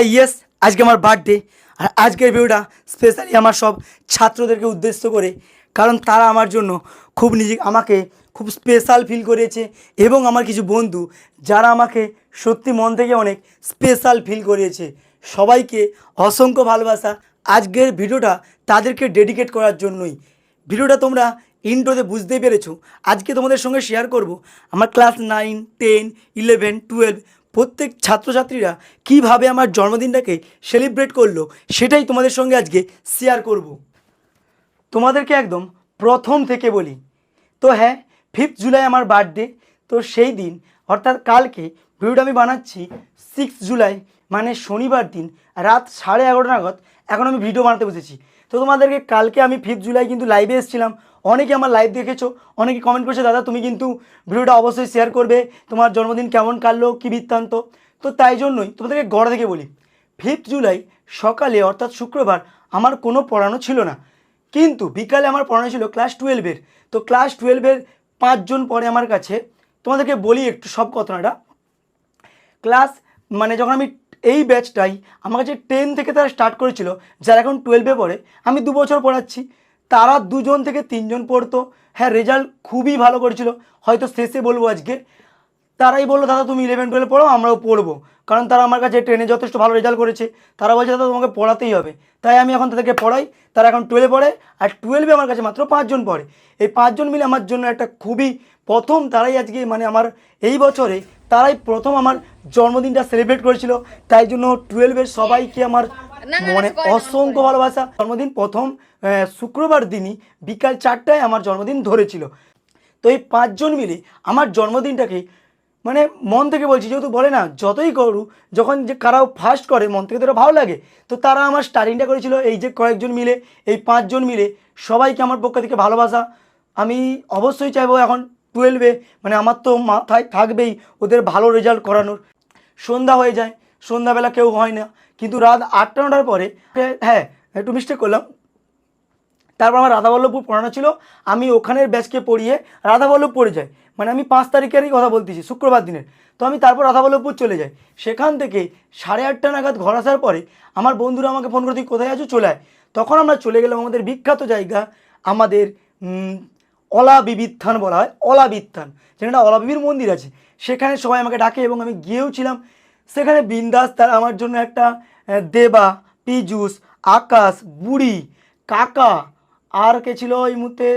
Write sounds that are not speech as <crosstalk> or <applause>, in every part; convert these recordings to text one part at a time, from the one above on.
হ্যাঁ ইয়েস আজকে আমার বার্থডে আর আজকের ভিডিওটা স্পেশালি আমার সব ছাত্রদেরকে উদ্দেশ্য করে, কারণ তারা আমার জন্য খুব নিজে, আমাকে খুব স্পেশাল ফিল করিয়েছে এবং আমার কিছু বন্ধু যারা আমাকে সত্যি মন থেকে অনেক স্পেশাল ফিল করিয়েছে সবাইকে অসংখ্য ভালোবাসা। আজকের ভিডিওটা তাদেরকে ডেডিকেট করার জন্যই। ভিডিওটা তোমরা ইন্ট্রোতে বুঝতেই পেরেছ। আজকে তোমাদের সঙ্গে শেয়ার করব। আমার class nine ten eleven twelve প্রত্যেক ছাত্রছাত্রীরা কীভাবে আমার জন্মদিনটাকে সেলিব্রেট করল সেটাই তোমাদের সঙ্গে আজকে শেয়ার করব। তোমাদেরকে একদম প্রথম থেকে বলি। তো হ্যাঁ ফিফথ জুলাই আমার বার্থডে তো সেই দিন, অর্থাৎ কালকে ভিডিওটা আমি বানাচ্ছি সিক্স জুলাই মানে শনিবার দিন, রাত সাড়ে এগারোটা নাগাদ। এখন আমি ভিডিও বানাতে বসেছি। তো তোমাদেরকে কালকে আমি ফিফথ জুলাই কিন্তু লাইভে এসেছিলাম। অনেকে আমার লাইভ দেখেছ, অনেকে কমেন্ট করছে, দাদা, তুমি কিন্তু ভিডিওটা অবশ্যই শেয়ার করবে, তোমার জন্মদিন কেমন কাটলো, কী বৃত্তান্ত? তো তাই জন্যই তোমাদেরকে গড় থেকে বলি ফিফথ জুলাই সকালে, অর্থাৎ শুক্রবার, আমার কোনো পড়ানো ছিল না। কিন্তু বিকালে আমার পড়ানো ছিল ক্লাস টুয়েলভের তো ক্লাস টুয়েলভের পাঁচজন পরে আমার কাছে। তোমাদেরকে বলি একটু সব কথাটা ক্লাস মানে যখন আমি এই ব্যাচটাই আমার কাছে টেন থেকে তারা স্টার্ট করেছিল, যারা এখন টুয়েলভে পড়ে, আমি দু বছর পড়াচ্ছি। তারা দুজন থেকে তিনজন পড়তো। হ্যাঁ রেজাল্ট খুবই ভালো করেছিল। হয়তো শেষে বলব আজকে। তারাই বলল, দাদা, তুমি ইলেভেন টুয়েলভ পড়ো, আমরাও পড়ব। কারণ তারা আমার কাছে টেনে যথেষ্ট ভালো রেজাল্ট করেছে। তারা বলছে, দাদা, তোমাকে পড়াতেই হবে। তাই আমি এখন তাদেরকে পড়াই। তারা এখন টুয়েলভে পড়ে, আর টুয়েলভে আমার কাছে মাত্র পাঁচজন পড়ে। এই পাঁচজন মিলে আমার জন্য একটা খুবই প্রথম তারাই আজকে মানে আমার এই বছরে তারাই প্রথম আমার জন্মদিনটা সেলিব্রেট করেছিল। তাই জন্য টুয়েলভের সবাইকে আমার মানে অসংখ্য ভালোবাসা। জন্মদিন প্রথম শুক্রবার দিনই বিকাল চারটায় আমার জন্মদিন ধরেছিল। তো এই পাঁচজন মিলে আমার জন্মদিনটাকে মানে মন থেকে বলছি যেহেতু বলে না যতই করু যখন যে কারাও ফার্স্ট করে মন থেকে তো ওটা ভালো লাগে। তো তারা আমার স্টার্টিংটা করেছিল এই যে কয়েকজন মিলে এই পাঁচজন মিলে সবাইকে আমার পক্ষ থেকে ভালোবাসা। আমি অবশ্যই চাইব এখন টুয়েলভে মানে আমার তো মাথায় থাকবেই ওদের ভালো রেজাল্ট করানোর। সন্ধ্যা হয়ে যায়, সন্ধ্যাবেলা কেউ হয় না। কিন্তু রাত আটটা নটার পরে হ্যাঁ একটু মিস্টেক করলাম। তারপর আমার রাধাবল্লভপুর পড়ানো ছিল, আমি ওখানের ব্যাচকে পড়িয়ে রাধাবল্লভ পড়ে যাই। মানে আমি পাঁচ তারিখেরই কথা বলতেছি, শুক্রবার দিনের। তো আমি তারপর রাধাবল্লভপুর চলে যাই। সেখান থেকে সাড়ে আটটা নাগাদ ঘর আসার পরে আমার বন্ধুরা আমাকে ফোন করে, তুই কোথায় আছো? চলে আয়। তখন আমরা চলে গেলাম আমাদের বিখ্যাত জায়গা, আমাদের উম, অলা বলা হয় অলা বিত্থান যেখানে অলাবিবির মন্দির আছে সেখানে সবাই আমাকে ডাকে এবং আমি গিয়েও ছিলাম। সেখানে বিন্দাস তার আমার জন্য একটা দেবা পিজুস আকাশ বুড়ি কাকা আর কে ছিল এই মুহূর্তে?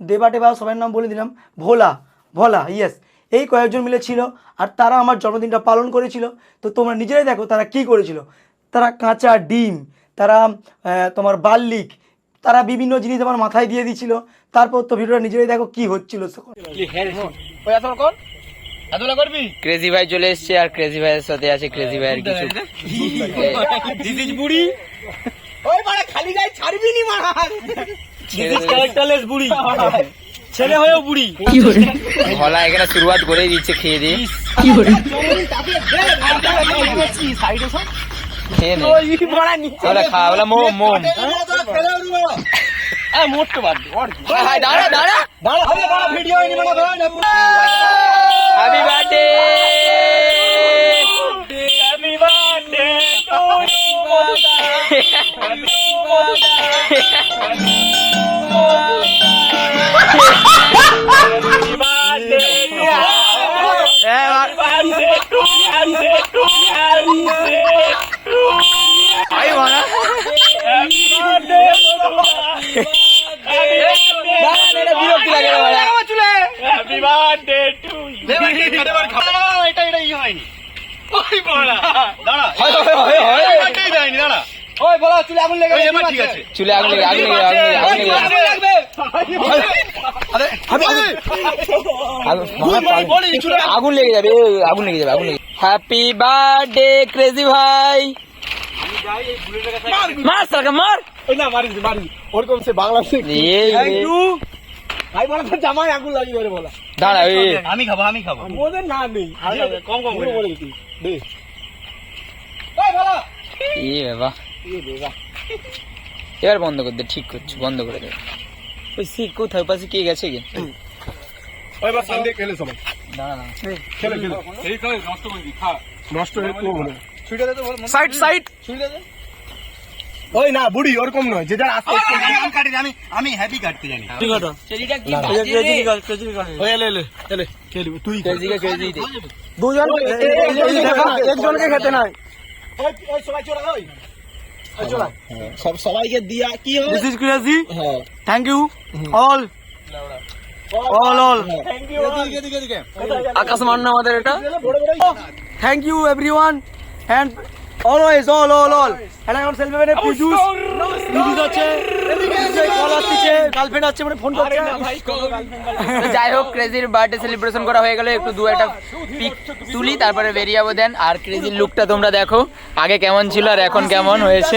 দেবা টেবা সবার নাম বলে দিলাম ভোলা ভোলা ইয়েস এই কয়েকজন মিলে ছিল আর তারা আমার জন্মদিনটা পালন করেছিল। তো তোমরা নিজেরাই দেখো তারা কি করেছিল। তারা কাঁচা ডিম তারা তোমার বাল্লিক তারা বিভিন্ন জিনিস আমার মাথায় দিয়ে দিয়েছিল। তারপর তো ভিডিওটা নিজেরাই দেখো কি হচ্ছিল। ক্রেজি ভাই চলে এসছে আর ক্রেজি ভাইয়ের সাথে আছে ক্রেজি ভাইয়ের কিছু। দিদিজ বুড়ি ওই মারা খালি গায়ে ছাড়বি নি মারা। ক্যারেক্টারলেস বুড়ি ছেলে হয়েও বুড়ি ভলা এখানে শুরুয়াত করেই দিচ্ছে খেয়ে দিয়ে খেয়ে নে। ওই মারা নিচে বলে খাওয়া মোম মোম মোটকে বাদ দে ওর কি। হাই, দাঁড়া দাঁড়া। দাঁড়া হবে বড় ভিডিও এনে মানে ধরে happy birthday happy birthday to you happy birthday to to ভাই বলা হ্যাপি বার্থডে বিরক্তি লাগে রে বলা হ্যাপি বার্থডে টু ইউ এটা এটা ই হয়নি ওই বড়া দাঁড়া হয় হয় হয় হয় এটাই দেয়নি দাঁড়া ওই বলো চুলে আগুন লেগে এবার ঠিক আছে। চুলে আগুন লেগে আগুন লেগে আগুন লেগে আগুন লেগে আগুন লেগে যাবে এ, আগুন লেগে যাবে আগুন লেগে হ্যাপি বার্থডে ক্রেজি ভাই। মার মার। না ওরকম সে বাংলাদেশে এই রে। ভাই বলা তো জামাই আগুন ধরে বলা। দাঁড়া আমি খাব আমি খাব। ওদের না নেই। কম কম করে। বলে দে। ওই বলা এ বাবা। এবার বন্ধ করে দে ঠিক করছি বন্ধ করে দে। ওই সি কোথায় পাশে কে গেছে কি ওই বা সামনে খেলে সবাই। না খেলে খেলে। এই তো নষ্ট করে দি খা। নষ্ট হয়ে তো বলে সাইড সাইড ওই না বুড়ি ওরকম নয় যে যার আস্তে আস্তে কাটি আমি আমি হ্যাপি কাটতে জানি। ঠিক আছে কি ওই তুই কে দে। দুজন একজনকে খেতে নাই। ওই ওই সবাই চলে ওই। ওই চলে সব সবাইকে দিয়া কি হবে? দিস ইজ ক্রেজি হ্যাঁ। Thank you all all all thank you Akash Manna আমাদের এটা। Thank you everyone and always all all all এটা এখন সেলফি মানে পিজুস। পিজুস আছে। কল আসছে গার্লফ্রেন্ড আছে মানে ফোন করছে। <laughs> যাই হোক ক্রেজির বার্থডে সেলিব্রেশন করা হয়ে গেল। একটু দু একটা পিক তুলি তারপরে বেরিয়ে যাব দেন আর ক্রেজির লুকটা তোমরা দেখো। আগে কেমন ছিল আর এখন কেমন হয়েছে?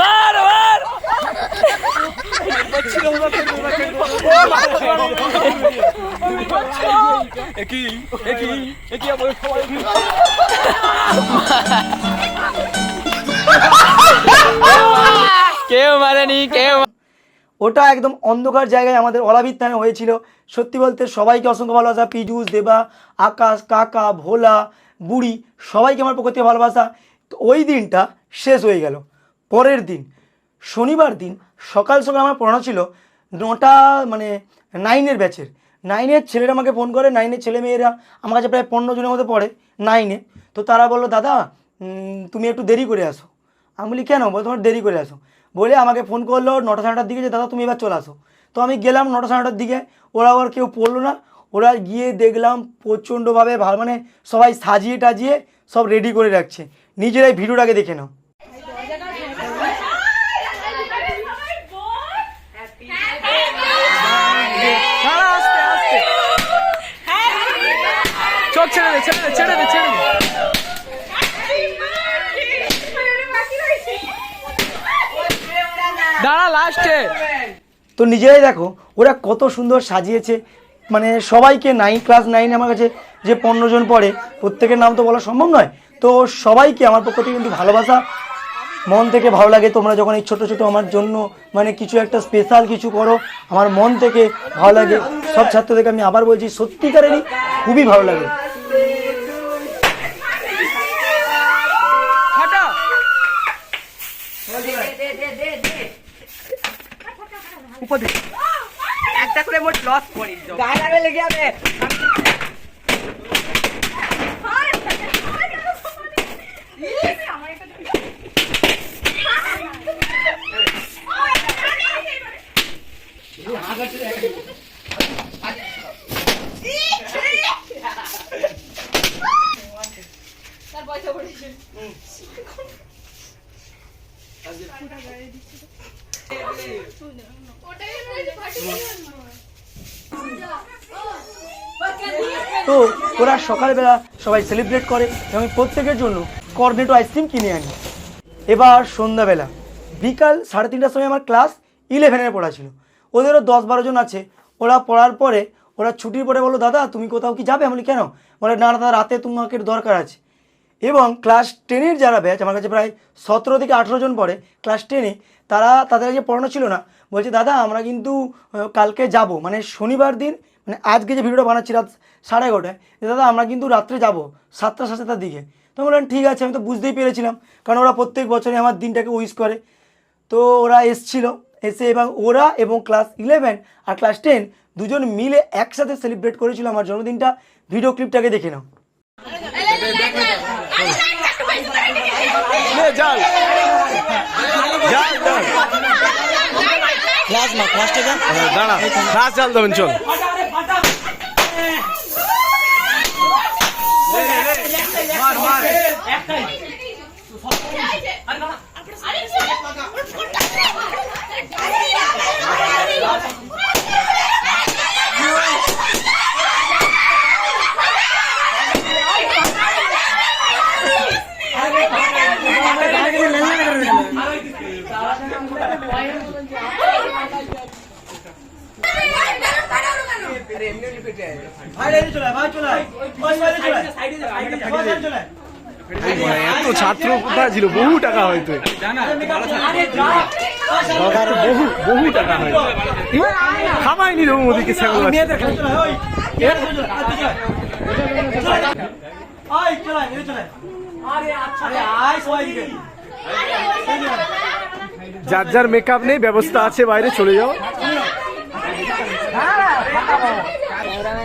মার মার কেউ মারেনি কেউ ওটা একদম অন্ধকার জায়গায় আমাদের অলাবিদ হয়েছিল। সত্যি বলতে সবাইকে অসংখ্য ভালোবাসা। পিজুস দেবা, আকাশ, কাকা, ভোলা, বুড়ি, সবাইকে আমার পক্ষ থেকে ভালোবাসা। তো ওই দিনটা শেষ হয়ে গেল। পরের দিন, শনিবার দিন, সকাল সকাল আমার পড়ানো ছিল নটা মানে নাইনের ব্যাচের নাইনের ছেলেরা আমাকে ফোন করে নাইনের ছেলে মেয়েরা আমার কাছে প্রায় পনেরো জনের মধ্যে পড়ে নাইনে তো তারা বলল, দাদা তুমি একটু দেরি করে আসো। আমি বলি, কেন? বলে, তোমার দেরি করে আসো। বলে, আমাকে ফোন করল নটা সাড়ে নটার দিকে যে, দাদা, তুমি এবার চলে আসো। তো আমি গেলাম নটা সাড়ে নটার দিকে, ওরা আবার কেউ পড়ল না। ওরা গিয়ে দেখলাম প্রচণ্ডভাবে ভালো মানে সবাই সাজিয়ে টাজিয়ে সব রেডি করে রাখছে। নিজেরাই ভিডিওর আগে দেখে নাও। চোখ ছেড়ে দে ছেড়ে দে ছেড়ে দে ছেড়ে দে। দাঁড়া লাস্টে তো নিজেরাই দেখো ওরা কত সুন্দর সাজিয়েছে। মানে সবাইকে নাইন ক্লাস নাইন আমার কাছে যে পনেরো জন পড়ে প্রত্যেকের নাম তো বলা সম্ভব নয়। তো সবাইকে আমার পক্ষ থেকে কিন্তু ভালোবাসা। মন থেকে ভালো লাগে তোমরা যখন এই ছোটো ছোটো আমার জন্য মানে কিছু একটা স্পেশাল কিছু করো আমার মন থেকে ভালো লাগে। সব ছাত্রদেরকে আমি আবার বলছি সত্যিকারেরই খুবই ভালো লাগে। একটা করে মোট লস করিস। গায়ে লেগে যাবে। তো ওরা সকালবেলা সবাই সেলিব্রেট করে এবং প্রত্যেকের জন্য কর্নেটো আইসক্রিম কিনে আনি। এবার সন্ধ্যাবেলা, বিকাল সাড়ে তিনটার সময় আমার ক্লাস ইলেভেনের পড়া ছিল। ওদেরও দশ বারো জন আছে। ওরা পড়ার পরে, ওরা ছুটির পরে বলল, দাদা, তুমি কোথাও কি যাবে? আমি কেন? বলে, না দাদা, রাতে তোমাকে দরকার আছে। এবং ক্লাস টেনের যারা ব্যাচ আমার কাছে প্রায় সতেরো থেকে আঠেরো জন পড়ে ক্লাস টেনে তারা তাদের কাছে পড়ানো ছিল না। বলছে, দাদা, আমরা কিন্তু কালকে যাব। মানে শনিবার দিন মানে আজকে যে ভিডিওটা বানাচ্ছি রাত সাড়ে এগারোটায় দাদা, আমরা কিন্তু রাত্রে যাব সাতটা সাতটার দিকে। তো আমি বললাম ঠিক আছে আমি তো বুঝতেই পেরেছিলাম কারণ ওরা প্রত্যেক বছরে আমার দিনটাকে উইশ করে। তো ওরা এসছিল এসে এবং ওরা এবং ক্লাস ইলেভেন আর ক্লাস টেন দুজন মিলে একসাথে সেলিব্রেট করেছিল আমার জন্মদিনটা। ভিডিও ক্লিপটাকে দেখে নাও। দাঁড়া ক্লাস চাল দেবেন চল। এত ছাত্র কোথায় ছিল? বহু টাকা হয়তো। বহু বহু টাকা হয়তো। দেবো ওদিকে ছাগল যার যার মেকআপ নেই ব্যবস্থা আছে বাইরে চলে যাও।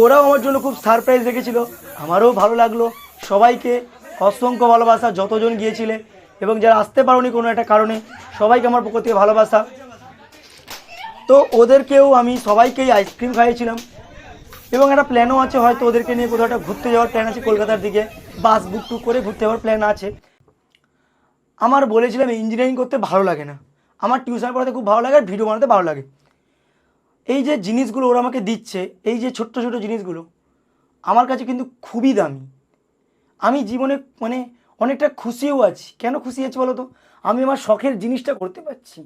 ওরাও আমার জন্য খুব সারপ্রাইজ রেখেছিল আমারও ভালো লাগল। সবাইকে অসংখ্য ভালোবাসা, যতজন গিয়েছিলে এবং যারা আসতে পারোনি কোনো একটা কারণে, সবাইকে আমার পক্ষ থেকে ভালোবাসা। তো ওদেরকেও আমি সবাইকেই আইসক্রিম খাইয়েছিলাম। এবং একটা প্ল্যানও আছে, হয়তো ওদেরকে নিয়ে কোথাও একটা ঘুরতে যাওয়ার প্ল্যান আছে কলকাতার দিকে। বাস বুক টুক করে ঘুরতে যাওয়ার প্ল্যান আছে। আমার বলেছিলাম ইঞ্জিনিয়ারিং করতে ভালো লাগে না। আমার টিউশন পড়াতে খুব ভালো লাগে আর ভিডিও বানাতে ভালো লাগে। এই যে জিনিসগুলো ওরা আমাকে দিচ্ছে, এই যে ছোট্ট ছোট জিনিসগুলো, আমার কাছে কিন্তু খুবই দামি। আমি জীবনে মানে অনেকটা খুশিও আছি। কেন খুশি আছি বলো তো? আমি আমার শখের জিনিসটা করতে পারছি।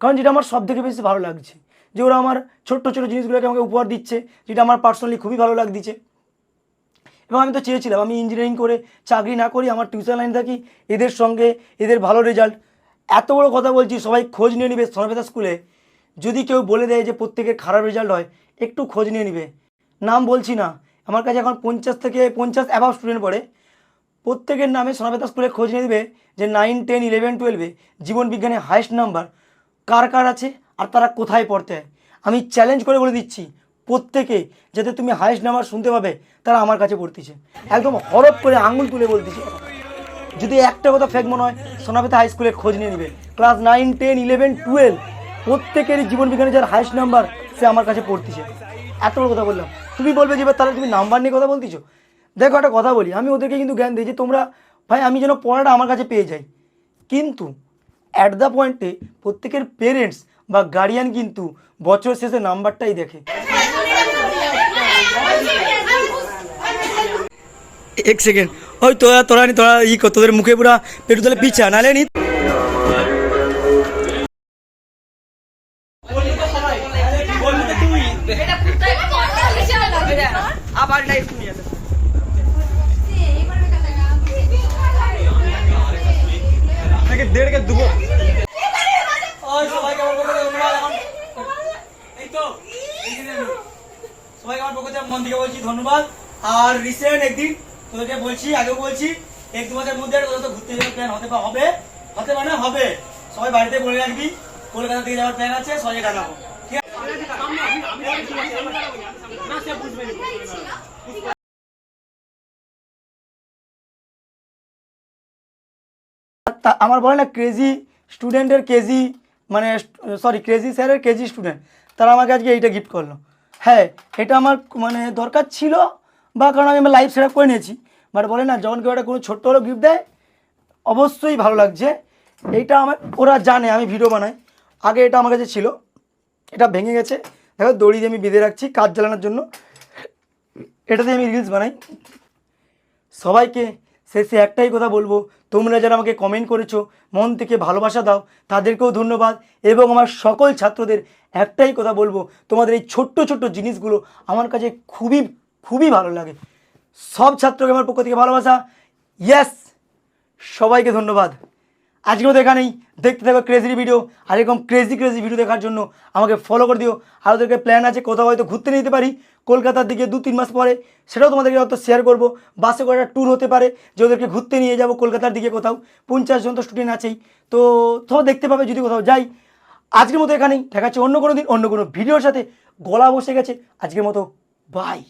কারণ যেটা আমার সব থেকে বেশি ভালো লাগছে, যে ওরা আমার ছোট্ট ছোট জিনিসগুলোকে আমাকে উপহার দিচ্ছে, যেটা আমার পার্সোনালি খুবই ভালো লাগছে। এবং আমি তো চেয়েছিলাম, আমি ইঞ্জিনিয়ারিং করে চাকরি না করি, আমার টিউশন লাইন থাকি, এদের সঙ্গে এদের ভালো রেজাল্ট এত বড় কথা বলছি, সবাই খোঁজ নিয়ে নিবে সনবেদা স্কুলে যদি কেউ বলে দেয় যে প্রত্যেকের খারাপ রেজাল্ট হয়, একটু খোঁজ নিয়ে নিবে। নাম বলছি না। আমার কাছে এখন পঞ্চাশ থেকে পঞ্চাশ অ্যাভাব স্টুডেন্ট পড়ে। প্রত্যেকের নামে সোনাবেতা স্কুলে খোঁজ নিয়ে নেবে যে নাইন টেন ইলেভেন টুয়েলভে জীবন বিজ্ঞানে হায়েস্ট নাম্বার কার কার আছে আর তারা কোথায় পড়তে আমি চ্যালেঞ্জ করে বলে দিচ্ছি প্রত্যেকে যাতে তুমি হায়েস্ট নাম্বার শুনতে পাবে, তারা আমার কাছে পড়তেছে। একদম হরপ করে আঙুল তুলে বলতেছে। যদি একটা কথা ফেক মনে হয় সোনাবেতা হাই স্কুলে খোঁজ নিয়ে নেবে। Class nine ten eleven twelve প্রত্যেকেরই জীবন বিজ্ঞানে যার হায়েস্ট নাম্বার সে আমার কাছে পড়তেছে। এত বড় কথা বললাম। তুমি বলবে যে তাহলে তুমি নাম্বার নিয়ে কথা বলতেছো? দেখো একটা কথা বলি। আমি ওদেরকে কিন্তু জ্ঞান দিই যে তোমরা ভাই আমি যেন পড়াটা আমার কাছে পেয়ে যাই। কিন্তু অ্যাট দ্য পয়েন্টে প্রত্যেকের পেরেন্টস বা গার্ডিয়ান কিন্তু বছর শেষে নাম্বারটাই দেখে। এক সেকেন্ড ওই তোরা তোরা নি তোরা ই কর, তোদের মুখে পুরা পেটু তাহলে পিছা নালে নি আর রিসেন্ট একদিন তোদেরকে বলছি, আগেও বলছি এক দু মাসের মধ্যে তোদের তো ঘুরতে যাওয়ার প্ল্যান হতে হবে? হতে মানে হবে। সবাই বাড়িতে বলে রাখবি, কলকাতা থেকে যাওয়ার প্ল্যান আছে সবাই জানাব। ঠিক আমার বলে না ক্রেজি স্টুডেন্টের কেজি মানে সরি ক্রেজি স্যারের কেজি স্টুডেন্ট তারা আমাকে আজকে এইটা গিফট করল। হ্যাঁ এটা আমার মানে দরকার ছিল বা কারণ আমি আমার লাইফ সেট করে নিয়েছি। বাট বলে না, যখন কেউ একটা কোনো ছোট্ট হলেও গিফট দেয়, অবশ্যই ভালো লাগছে। এইটা আমার, ওরা জানে, আমি ভিডিও বানাই। আগে এটা আমার কাছে ছিল। এটা ভেঙে গেছে। দেখো, দড়ি দিয়ে আমি বেঁধে রাখছি কাজ জ্বালানোর জন্য। এটাতে আমি রিলস বানাই। সবাইকে শেষে একটাই কথা বলব, তোমরা যারা আমাকে কমেন্ট করেছ, মন থেকে ভালোবাসা দাও, তাদেরকেও ধন্যবাদ। এবং আমার সকল ছাত্রদের একটাই কথা বলব, তোমাদের এই ছোট্ট ছোট্ট জিনিসগুলো আমার কাছে খুবই খুবই ভালো লাগে। সব ছাত্রকে আমার পক্ষ থেকে ভালোবাসা। ইয়েস সবাইকে ধন্যবাদ। আজকেও দেখা নেই দেখতে থাকো ক্রেজি ভিডিও আর এরকম ক্রেজি ক্রেজি ভিডিও দেখার জন্য আমাকে ফলো করে দিও। আর ওদেরকে প্ল্যান আছে কোথাও হয়তো ঘুরতে নিতে পারি। কলকাতার দিকে দু, তিন মাস পরে। সেটাও তোমাদেরকে হয়তো শেয়ার করব। বাসে করে একটা ট্যুর হতে পারে। যে ওদেরকে ঘুরতে নিয়ে যাব কলকাতার দিকে কোথাও। পঞ্চাশ জন তো স্টুডেন্ট আছেই। তো তোমরা দেখতে পাবে যদি কোথাও যাই। আজকের মতো এখানেই। দেখা যাচ্ছে অন্য কোনো দিন, অন্য কোনো ভিডিওর সাথে। গলা বসে গেছে। আজকের মতো বাই